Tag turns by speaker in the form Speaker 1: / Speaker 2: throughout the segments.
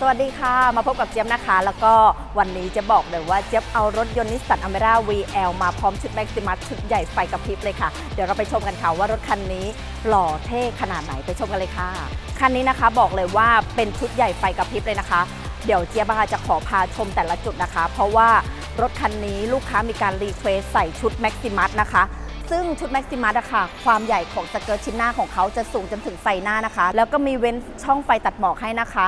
Speaker 1: สวัสดีค่ะ มาพบกับเจี๊ยบนะคะ แล้วก็วันนี้จะบอกเลยว่าเจี๊ยบเอารถยนต์นิสสันอเมร่า VL มาพร้อมชุดแม็กซิมัสชุดใหญ่ไฟกระพริบเลยค่ะ เดี๋ยวเราไปชมกันค่ะว่ารถคันนี้หล่อเท่ขนาดไหนไปชมกันเลยค่ะ คันนี้นะคะบอกเลยว่าเป็นชุดใหญ่ไฟกระพริบเลยนะคะ เดี๋ยวเจี๊ยบอะจะขอพาชมแต่ละจุดนะคะ เพราะว่ารถคันนี้ลูกค้ามีการรีเควสใส่ชุดแม็กซิมัสนะคะซึ่งชุดแม็กซิมัสอะค่ะ ความใหญ่ของสเกิร์ตชิ้นหน้าของเขาจะสูงจนถึงไฟหน้านะคะ แล้วก็มีเว้นช่องไฟตัดหมอกให้นะคะ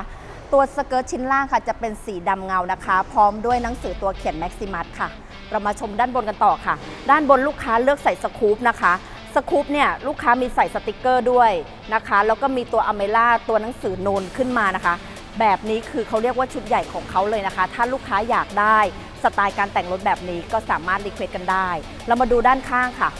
Speaker 1: ตัวสเกิร์ตชิ้นล่างค่ะ จะเป็นสีดำเงานะคะ พร้อมด้วยหนังสือตัวเขียนแม็กซิมัสค่ะ เรามาชมด้านบนกันต่อค่ะ ด้านบนลูกค้าเลือกใส่สคูปนะคะสคูปเนี่ยลูกค้ามีใส่สติกเกอร์ด้วยนะคะ แล้วก็มีตัวอเมล่าตัวหนังสือนูนขึ้นมานะคะ แบบนี้คือเขาเรียกว่าชุดใหญ่ของเขาเลยนะคะ ถ้าลูกค้าอยากได้สไตล์การแต่งรถแบบนี้ก็สามารถรีเควสกันได้ เรามาดูด้านข้างค่ะ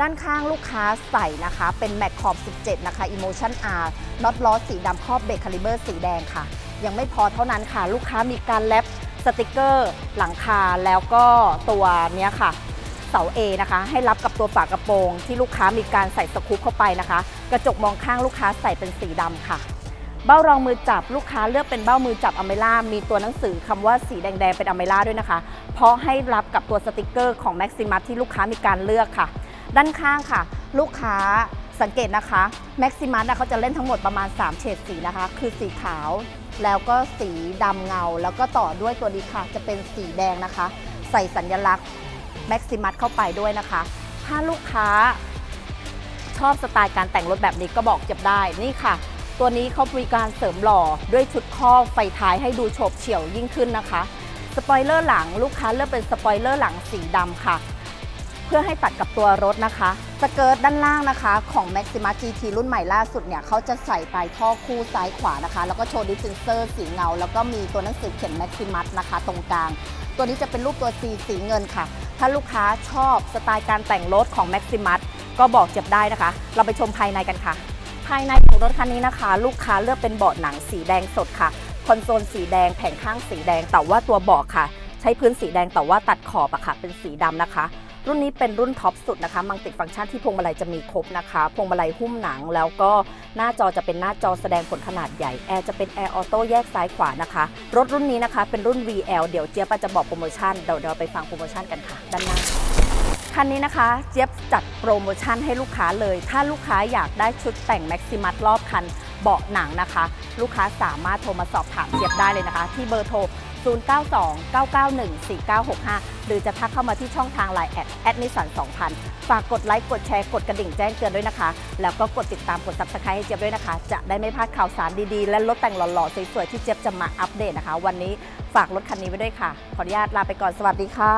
Speaker 1: ด้านข้างลูกค้าใส่นะคะ เป็น Mac Corp 17 นะคะ Emotion R น็อตล้อสีดำครอบเบรกคาลิเบอร์สีแดงค่ะ ยังไม่พอเท่านั้นค่ะ ลูกค้ามีการแลบสติกเกอร์ หลังคาแล้วก็ตัวเนี้ยค่ะเสา A นะคะให้รับกับตัวฝากระโปรง ที่ลูกค้ามีการใส่สกู๊ปเข้าไปนะคะ กระจกมองข้างลูกค้าใส่เป็นสีดำค่ะ เบ้ารองมือจับลูกค้าเลือกเป็นเบ้ามือจับอเมล่ามีตัวหนังสือคำว่าสีแดงๆเป็นอเมล่าด้วยนะคะ เพราะให้รับกับตัวสติกเกอร์ของ Maximus ที่ลูกค้ามีการเลือกค่ะ ด้านข้างค่ะ ลูกค้า สังเกตนะคะ Maximus นะเขาจะเล่นทั้งหมดประมาณ 3 เฉดสีนะคะ คือสีขาว แล้วก็สีดำเงา แล้วก็ต่อด้วยตัวนี้ค่ะ จะเป็นสีแดงนะคะ ใส่สัญลักษณ์ Maximus เข้าไปด้วยนะคะ ถ้าลูกค้าชอบสไตล์การแต่งรถแบบนี้ก็บอกเจ็บได้นี่ค่ะ ตัวนี้เขาบริการเสริมหล่อด้วยชุดครอไฟท้ายให้ดูโฉบเฉี่ยวยิ่งขึ้นนะคะ สปอยเลอร์หลังลูกค้าเลือกเป็นสปอยเลอร์หลังสีดำค่ะ เพื่อให้ตัดกับตัวรถนะคะ สเกิร์ตด้านล่างนะคะของ Maxima GT รุ่นใหม่ล่าสุดเนี่ยเขาจะใส่ปลายท่อคู่ซ้ายขวานะคะ แล้วก็โชว์ดิสเซนเซอร์สีเงา แล้วก็มีตัวหนังสือเขียน Maximus นะคะ ตรงกลาง ตัวนี้จะเป็นรูปตัว C สีเงินค่ะ ถ้าลูกค้าชอบสไตล์การแต่งรถของ Maximus ก็บอกเจ็บได้นะคะ เราไปชมภายในกันค่ะ ภายในของรถคันนี้นะคะ ลูกค้าเลือกเป็นเบาะหนังสีแดงสดค่ะคอนโซลสีแดงแผงข้างสีแดงแต่ว่าตัวเบาะค่ะ ใช้พื้นสีแดงแต่ว่าตัดขอบอะค่ะเป็นสีดำนะคะ รุ่นนี้เป็นรุ่นท็อปสุดนะคะมังติดฟังก์ชันที่พวงมาลัยจะมีครบนะคะ พวงมาลัยหุ้มหนัง แล้วก็หน้าจอจะเป็นหน้าจอแสดงผลขนาดใหญ่ แอร์จะเป็นแอร์ออโต้แยกซ้ายขวานะคะ รถรุ่นนี้นะคะเป็นรุ่น VL เดี๋ยวเจี๊ยบจะบอกโปรโมชั่น เดี๋ยวเราไปฟังโปรโมชั่นกันค่ะ ด้านหน้าคันนี้นะคะ เจี๊ยบจัดโปรโมชั่นให้ลูกค้าเลย ถ้าลูกค้าอยากได้ชุดแต่งแม็กซิมัสรอบคันเบาะหนังนะคะ ลูกค้าสามารถโทรมาสอบถามเจี๊ยบได้เลยนะคะ ที่เบอร์โทร 0929914965 หรือจะทักเข้ามาที่ช่องทาง Line แอดแอดนิสัน2000 ฝากกดไลค์ กดแชร์ กดกระดิ่งแจ้งเตือนด้วยนะคะ แล้วก็กดติดตามกด subscribe ให้เจี๊ยบด้วยนะคะ จะได้ไม่พลาดข่าวสารดีๆ และรถแต่งหล่อๆ สวยๆ ที่เจี๊ยบจะมาอัปเดตนะคะ วันนี้ฝากรถคันนี้ไว้ด้วยค่ะ ขออนุญาตลาไปก่อน สวัสดีค่ะ